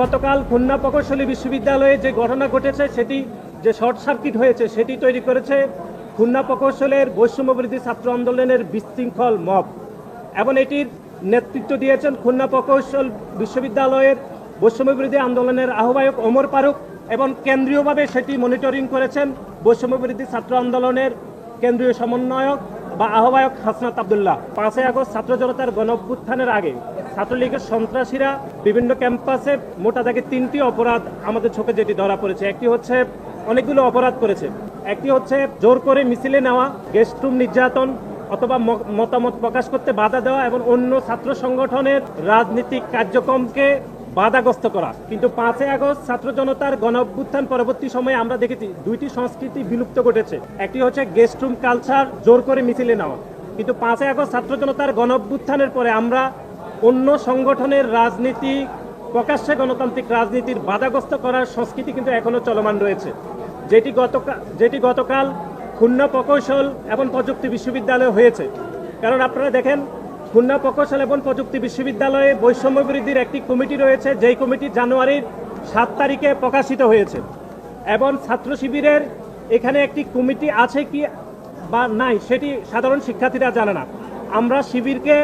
গতকাল খুলনা প্রকৌশলী বিশ্ববিদ্যালয়ে যে ঘটনা ঘটেছে, সেটি যে শর্ট সার্কিট হয়েছে, সেটি তৈরি করেছে খুলনা প্রকৌশলের বৈষম্যবৃদ্ধি ছাত্র আন্দোলনের বিশৃঙ্খল মব। এবং এটির নেতৃত্ব দিয়েছেন খুলনা প্রকৌশল বিশ্ববিদ্যালয়ের বৈষম্যবিরোধী আন্দোলনের আহ্বায়ক ওমর ফারুক এবং কেন্দ্রীয়ভাবে সেটি মনিটরিং করেছেন বৈষম্যবিরোধী ছাত্র আন্দোলনের কেন্দ্রীয় সমন্বয়ক বা আহ্বায়ক হাসনাত আবদুল্লাহ। পাঁচই আগস্ট ছাত্র জনতার গণঅভ্যুত্থানের আগে ছাত্রলীগের সন্ত্রাসীরা বিভিন্ন ক্যাম্পাসে মোটা দাগে তিনটি অপরাধ আমাদের চোখে যেটি ধরা পড়েছে। একটি হচ্ছে অনেকগুলো অপরাধ করেছে। একটি হচ্ছে জোর করে মিছিলে নেওয়া, গেস্ট রুম নির্যাতন অথবা মতামত প্রকাশ করতে বাধা দেওয়া এবং অন্য ছাত্র সংগঠনের রাজনৈতিক কার্যক্রমকে বাধাগ্রস্ত করা। কিন্তু পাঁচই আগস্ট ছাত্র জনতার গণ অভ্যুত্থান পরবর্তী সময়ে আমরা দেখেছি দুইটি সংস্কৃতি বিলুপ্ত ঘটেছে। একটি হচ্ছে গেস্ট রুম কালচার জোর করে মিছিলে নেওয়া। কিন্তু পাঁচই আগস্ট ছাত্র জনতার গণ অভ্যুত্থানের পরে আমরা অন্য সংগঠনের রাজনীতি, প্রকাশ্যে গণতান্ত্রিক রাজনীতির বাধাগ্রস্ত করার সংস্কৃতি কিন্তু এখনও চলমান রয়েছে। যেটি গতকাল যেটি গতকাল খুলনা প্রকৌশল এবং প্রযুক্তি বিশ্ববিদ্যালয়ে হয়েছে। কারণ আপনারা দেখেন খুলনা প্রকৌশল এবং প্রযুক্তি বিশ্ববিদ্যালয়ে বৈষম্য বিরোধীর একটি কমিটি রয়েছে, যেই কমিটি জানুয়ারির সাত তারিখে প্রকাশিত হয়েছে। এবং ছাত্র শিবিরের এখানে একটি কমিটি আছে কি বা নাই, সেটি সাধারণ শিক্ষার্থীরা জানে না। আমরা শিবিরকে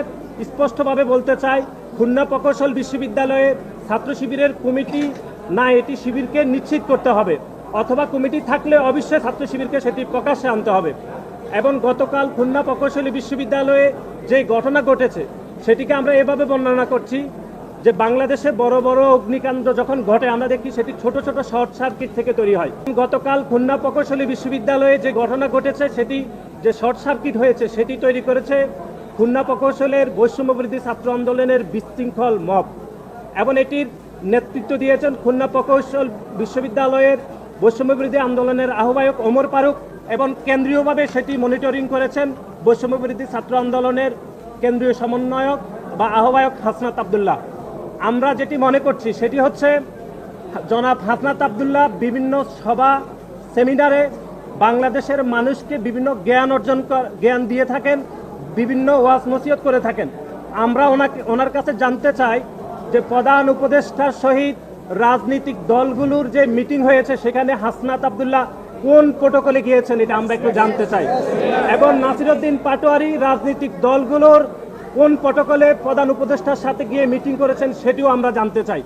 স্পষ্টভাবে বলতে চাই, খুলনা প্রকৌশল বিশ্ববিদ্যালয়ে ছাত্র শিবিরের কমিটি না, এটি শিবিরকে নিশ্চিত করতে হবে। অথবা কমিটি থাকলে অবশ্যই ছাত্র শিবিরকে সেটি প্রকাশ্যে আনতে হবে। এবং গতকাল খুলনা প্রকৌশলী বিশ্ববিদ্যালয়ে যে ঘটনা ঘটেছে, সেটিকে আমরা এভাবে বর্ণনা করছি যে বাংলাদেশে বড় বড় অগ্নিকাণ্ড যখন ঘটে, আমরা দেখি সেটি ছোট ছোট শর্ট সার্কিট থেকে তৈরি হয়। গতকাল খুলনা প্রকৌশলী বিশ্ববিদ্যালয়ে যে ঘটনা ঘটেছে, সেটি যে শর্ট সার্কিট হয়েছে, সেটি তৈরি করেছে খুলনা প্রকৌশলের বৈষম্যবৃদ্ধি ছাত্র আন্দোলনের বিশৃঙ্খল মব এবং এটির নেতৃত্ব দিয়েছেন খুলনা প্রকৌশল বিশ্ববিদ্যালয়ের বৈষম্যবিরোধী আন্দোলনের আহ্বায়ক ওমর ফারুক। এবং কেন্দ্রীয়ভাবে সেটি মনিটরিং করেছেন বৈষম্যবিরোধী ছাত্র আন্দোলনের কেন্দ্রীয় সমন্বয়ক বা আহ্বায়ক হাসনাত আবদুল্লাহ। আমরা যেটি মনে করছি সেটি হচ্ছে, জনাব হাসনাত আবদুল্লাহ বিভিন্ন সভা, সেমিনারে বাংলাদেশের মানুষকে বিভিন্ন জ্ঞান অর্জন জ্ঞান দিয়ে থাকেন, বিভিন্ন ওয়াজ নসিহত করে থাকেন। আমরা ওনাকে, ওনার কাছে জানতে চাই যে প্রধান উপদেষ্টার সহিত রাজনৈতিক দলগুলোর যে মিটিং হয়েছে সেখানে হাসনাত আবদুল্লাহ কোন প্রোটোকলে গিয়েছেন এটা আমরা একটু জানতে চাই। এবং নাসিরুদ্দিন পাটোয়ারি রাজনৈতিক দলগুলোর কোন প্রোটোকলে প্রধান উপদেষ্টার সাথে গিয়ে মিটিং করেছেন সেটিও আমরা জানতে চাই।